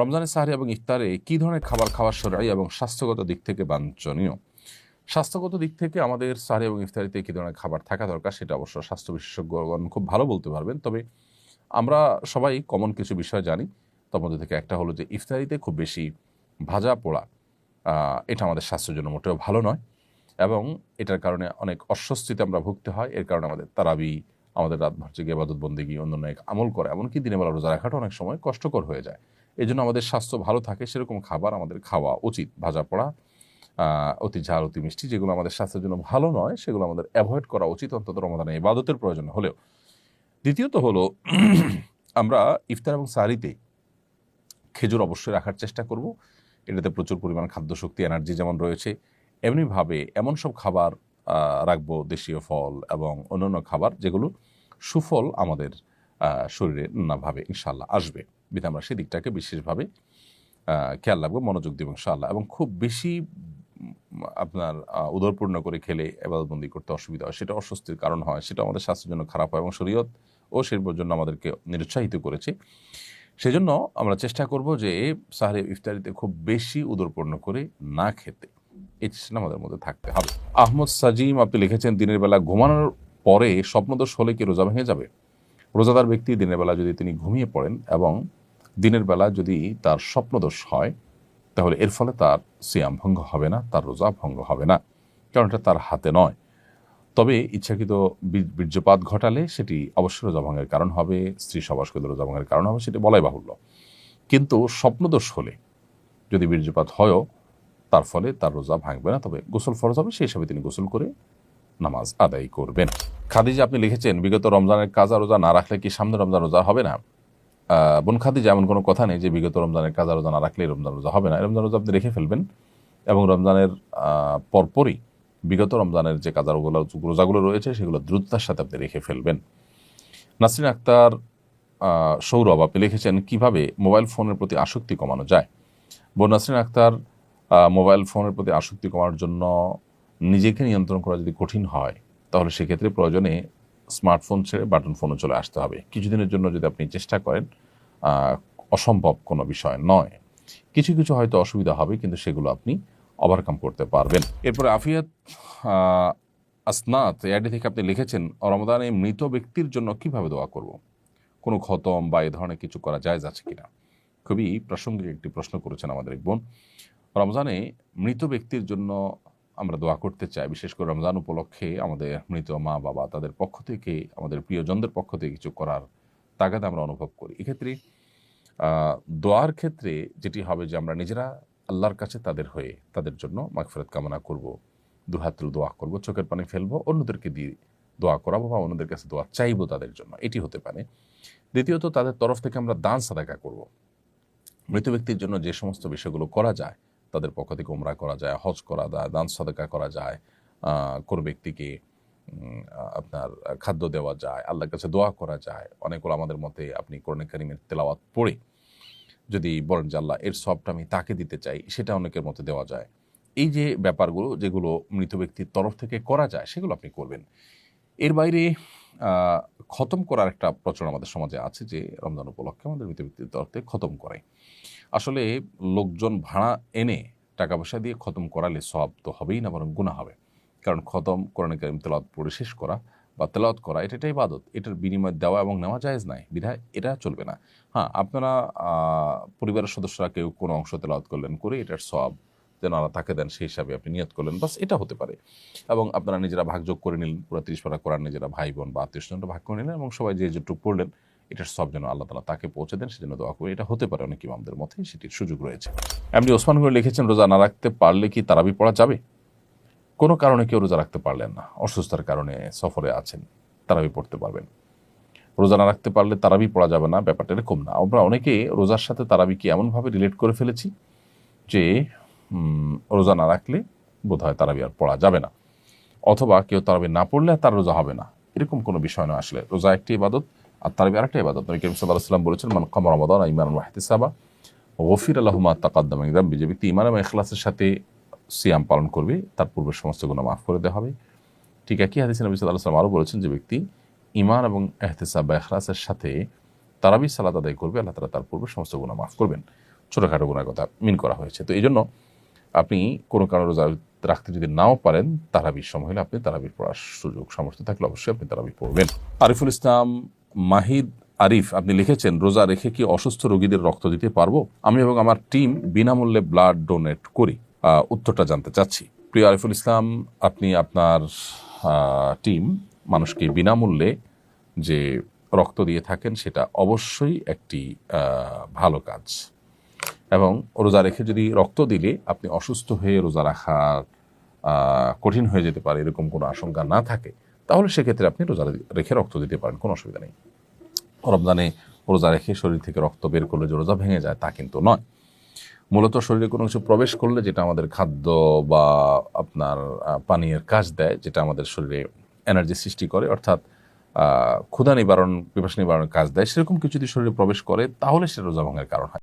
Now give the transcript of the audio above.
রমজানের সাহারি এবং ইফতারে কী ধরনের খাবার খাওয়া সরাই এবং স্বাস্থ্যগত দিক থেকে বাঞ্ছনীয়? স্বাস্থ্যগত দিক থেকে আমাদের সাহারি এবং ইফতারিতে কী ধরনের খাবার থাকা দরকার সেটা অবশ্য স্বাস্থ্য বিশেষজ্ঞগণ খুব ভালো বলতে পারবেন। তবে আমরা সবাই কমন কিছু বিষয় জানি, তার মধ্যে থেকে একটা হলো যে ইফতারিতে খুব বেশি ভাজা পোড়া এটা আমাদের স্বাস্থ্যের জন্য মোটেও ভালো নয়। এবং এটার কারণে অনেক অস্বস্তিতে আমরা ভুগতে হয়, এর কারণে আমাদের তারাবি আমাদের রাতভর জেগে আবাদত বন্দিগি অন্যান্য এক আমল করে, এমনকি দিনে বেলা রোজা রাখাটা অনেক সময় কষ্টকর হয়ে যায়। এই জন্য আমাদের স্বাস্থ্য ভালো থাকে, সেরকম খাবার আমাদের খাওয়া উচিত। ভাজা পড়া অতি ঝাল, অতি মিষ্টি, যেগুলো আমাদের স্বাস্থ্যের জন্য ভালো নয়, সেগুলো আমাদের অ্যাভয়েড করা উচিত, অন্তত রমাদানে ইবাদতের প্রয়োজন হলেও। দ্বিতীয়ত হলো, আমরা ইফতার এবং সারিতে খেজুর অবশ্যই রাখার চেষ্টা করব। এটাতে প্রচুর পরিমাণ খাদ্য শক্তি এনার্জি যেমন রয়েছে, এমনিভাবে এমন সব খাবার রাখব, দেশীয় ফল এবং অন্যান্য খাবার যেগুলো সুফল আমাদের শরীরে নানাভাবে ইনশাল্লাহ আসবে। বিধে আমরা সেদিকটাকে বিশেষভাবে খেয়াল রাখব, মনোযোগ দেবো ইনশাল্লাহ এবং খুব বেশি আপনার উদরপূর্ণ করে খেলে এবাদতবন্দি করতে অসুবিধা হয়। সেটা অস্বস্তির কারণ হয়, সেটা আমাদের স্বাস্থ্যের জন্য খারাপ হয় এবং শরীয়ত ও শিল্পের জন্য আমাদেরকে নিরুৎসাহিত করেছে। সেজন্য আমরা চেষ্টা করব যে সাহারে ইফতারিতে খুব বেশি উদরপূর্ণ করে না খেতে। এই চেষ্টা আমাদের মধ্যে থাকতে হবে। আহমদ সাজিম, আপনি লিখেছেন, দিনের বেলা ঘুমানোর পরে স্বপ্নদোষ হলে কি রোজা ভেঙে যাবে? রোজাদার ব্যক্তি দিনের বেলা যদি তিনি ঘুমিয়ে পড়েন এবং দিনের বেলা যদি তার স্বপ্নদোষ হয়, তাহলে এর ফলে তার সিয়াম ভঙ্গ হবে না, তার রোজা ভঙ্গ হবে না। কারণ এটা তার হাতে নয়। তবে ইচ্ছাকৃত বীর্যপাত ঘটালে সেটি অবশ্যই রোজা ভঙ্গের কারণ হবে, স্ত্রী সবাস করলে রোজা ভঙ্গের কারণ হবে, সেটি বলাই বাহুল্য। কিন্তু স্বপ্নদোষ হলে যদি বীর্যপাত হয়ও, তার ফলে তার রোজা ভাঙবে না, তবে গোসল ফরজ হবে, সেই হিসাবে তিনি গোসল করে নামাজ আদায় করবেন। খাদিজা, আপনি লিখেছেন, বিগত রমজানের কাজা রোজা না রাখলে কি সামনে রমজান রোজা হবে না? বোন খাদিজা, এমন কোনো কথা নেই যে বিগত রমজানের কাজা রোজা না রাখলে রমজান রোজা হবে না। রমজান রোজা আপনি রেখে ফেলবেন এবং রমজানের পরপরই বিগত রমজানের যে কাজারগুলো রোজাগুলো রয়েছে, সেগুলো দ্রুততার সাথে আপনি রেখে ফেলবেন। নাসরিন আক্তার সৌরভ, আপনি লিখেছেন, কীভাবে মোবাইল ফোনের প্রতি আসক্তি কমানো যায়? বোন নাসরিন আক্তার মোবাইল ফোনের প্রতি আসক্তি কমানোর জন্য নিজেকে নিয়ন্ত্রণ করা যদি কঠিন হয় তাহলে সেক্ষেত্রে প্রয়োজনে স্মার্টফোন ছেড়ে বাটন ফোনে চলে আসতে হবে। কিছুদিনের জন্য যদি আপনি চেষ্টা করেন অসম্ভব কোনো বিষয় নয়। কিছু কিছু হয়তো অসুবিধা হবে, কিন্তু সেগুলো আপনি ওভারকাম করতে পারবেন। এরপরে আফিয়াত আসনাত এআডি থেকে আপনি লিখেছেন রমদানে মৃত ব্যক্তির জন্য কীভাবে দোয়া করব? কোনো খতম বা এ ধরনের কিছু করা যায় আছে কিনা খুবই প্রাসঙ্গিক একটি প্রশ্ন করেছেন আমাদের এক বোন। রমজানে মৃত ব্যক্তির জন্য আমরা দোয়া করতে চাই। বিশেষ করে রমজান উপলক্ষে আমাদের মৃত মা, বাবা তাদের পক্ষ থেকে, আমাদের প্রিয়জনদের পক্ষ থেকে কিছু করার তাগাদ আমরা অনুভব করি। এক্ষেত্রে দোয়ার ক্ষেত্রে যেটি হবে যে আমরা নিজেরা আল্লাহর কাছে তাদের হয়ে তাদের জন্য মাগফিরাত কামনা করব দুহাত তুলে দোয়া করব, চোখের পানি ফেলব, অন্যদেরকে দিয়ে দোয়া করাবো বা অন্যদের কাছে দোয়া চাইব তাদের জন্য। এটি হতে পারে। দ্বিতীয়ত, তাদের তরফ থেকে আমরা দান সাদাকা করব। মৃত ব্যক্তির জন্য যে সমস্ত বিষয়গুলো করা যায় তাদের পক্ষ থেকে উমরা করা যায়, হজ করা যায়, দান সাদাকা করা যায় কোনো ব্যক্তিকে আপনার খাদ্য দেওয়া যায়, আল্লাহর কাছে দোয়া করা যায়, অনেকগুলো আমাদের মতে আপনি কোরআন কারিমের তেলাওয়াত পড়ে যদি বলেন যে আল্লাহ এর সবটা আমি তাকে দিতে চাই, সেটা অনেকের মতে দেওয়া যায়। এই যে ব্যাপারগুলো যেগুলো মৃত ব্যক্তির তরফ থেকে করা যায়, সেগুলো আপনি করবেন। এর বাইরে খতম করার একটা প্রচলন আমাদের সমাজে আছে যে রমজান উপলক্ষে আমাদের মৃত ব্যক্তির তরফ থেকে খতম করে। আসলে লোকজন ভাড়া এনে টাকা পয়সা দিয়ে খতম করালে সব তো হবেই না, বরং গুণা হবে। কারণ খতম, কোরআন কারিম তেলাওয়াত পড়ে শেষ করা বা তেলাওয়াত করা, এটা এটাই ইবাদত। এটার বিনিময় দেওয়া এবং নেওয়া জায়েজ নাই। বিধায় এটা চলবে না। হ্যাঁ আপনারা পরিবারের সদস্যরা কেউ কোনো অংশ তেলাওয়াত করলেন করে এটার সব যেন আল্লাহ তাকে দেন, সেই হিসাবে আপনি নিয়ত করলেন। বাস এটা হতে পারে। এবং আপনারা নিজেরা ভাগযোগ করে নিলেন, পুরো তিরিশ পারা করার নিজেরা ভাই বোন বা আত্মীয় স্বজনরা ভাগ করে নিলেন এবং সবাই যে যেটুকু পড়লেন এটার সব যেন আল্লাহ তালা তাকে পৌঁছে দেন, সেজন্য দোয়া করে এটা হতে পারে অনেক ইমামদের মধ্যে, সেটির সুযোগ রয়েছে। এমনি ওসমান করে লিখেছেন, রোজা না রাখতে পারলে কি তারাবি পড়া যাবে? কোনো কারণে কেউ রোজা রাখতে পারলেন না। অসুস্থতার কারণে সফরে আছেন, তারাবি পড়তে পারবেন। রোজা না রাখতে পারলে তারাবি পড়া যাবে না, ব্যাপারটা এরকম না। আমরা অনেকে রোজার সাথে তারাবি তারাবিকে এমনভাবে রিলেট করে ফেলেছি যে রোজা না রাখলে বোধ হয় তারাবি আর পড়া যাবে না। অথবা কেউ তারাবি না পড়লে তার রোজা হবে না। এরকম কোনো বিষয় নয় আসলে। রোজা একটি ইবাদত আর তারাবি আরেকটা ইবাদত। নবী করিম সাল্লাহ সাল্লাম বলেছেন, মান কম রমাদান ইমান ওয়াহতিসাবা, গফির আল্লাহমা তাকাদ্দাম ইকদাম যে ব্যক্তি ইমান এবং এখলাসের সাথে সিয়াম পালন করবে, তার পূর্বের সমস্ত গুণ মাফ করে দেওয়া হবে। ঠিক একই হাদিসে নবী সাল্লাহ সাল্লাম আরও বলেছেন যে ব্যক্তি ইমান এবং এহতেসাব বা এখলাসের সাথে তারাবি সালাত আদায় করবে, আল্লাহ তালা তার পূর্বে সমস্ত গুণা মাফ করবেন। ছোটোখাটো গুণার কথা মিন করা হয়েছে। তো এই জন্য আপনি কোনো কারণে রোজা রাখতে যদি নাও পারেন, তারাবির সময় হলে আপনি তারাবির পড়ার সুযোগ, সামর্থ্য থাকলে অবশ্যই আপনি তারাবি পড়বেন। আরিফুল ইসলাম মাহিদ আরিফ আপনি লিখেছেন রোজা রেখে কি অসুস্থ রোগীদের রক্ত দিতে পারব? আমি এবং আমার টিম বিনামূল্যে ব্লাড ডোনেট করি। উত্তরটা জানতে চাচ্ছি। প্রিয় আরিফুল ইসলাম আপনি আপনার টিম মানুষকে বিনামূল্যে যে রক্ত দিয়ে থাকেন সেটা অবশ্যই একটি ভালো কাজ। এবং রোজা রেখে যদি রক্ত দিলে আপনি অসুস্থ হয়ে রোজা রাখা আহ, কঠিন হয়ে যেতে পারে এরকম কোনো আশঙ্কা না থাকে। তাহলে সেক্ষেত্রে আপনি রোজা রেখে রক্ত দিতে পারেন, কোনো অসুবিধা নেই। রমজানে রোজা রেখে শরীর থেকে রক্ত বের করলে যে রোজা ভেঙে যায়, তা কিন্তু নয়। মূলত শরীরে কোনো কিছু প্রবেশ করলে যেটা আমাদের খাদ্য বা আপনার পানীয়ের কাজ দেয়, যেটা আমাদের শরীরে এনার্জি সৃষ্টি করে, অর্থাৎ ক্ষুধা নিবারণ, পিপাসা নিবারণের কাজ দেয়, সেরকম কিছু যদি শরীরে প্রবেশ করে, তাহলে সেটা রোজা ভাঙার কারণ হয়।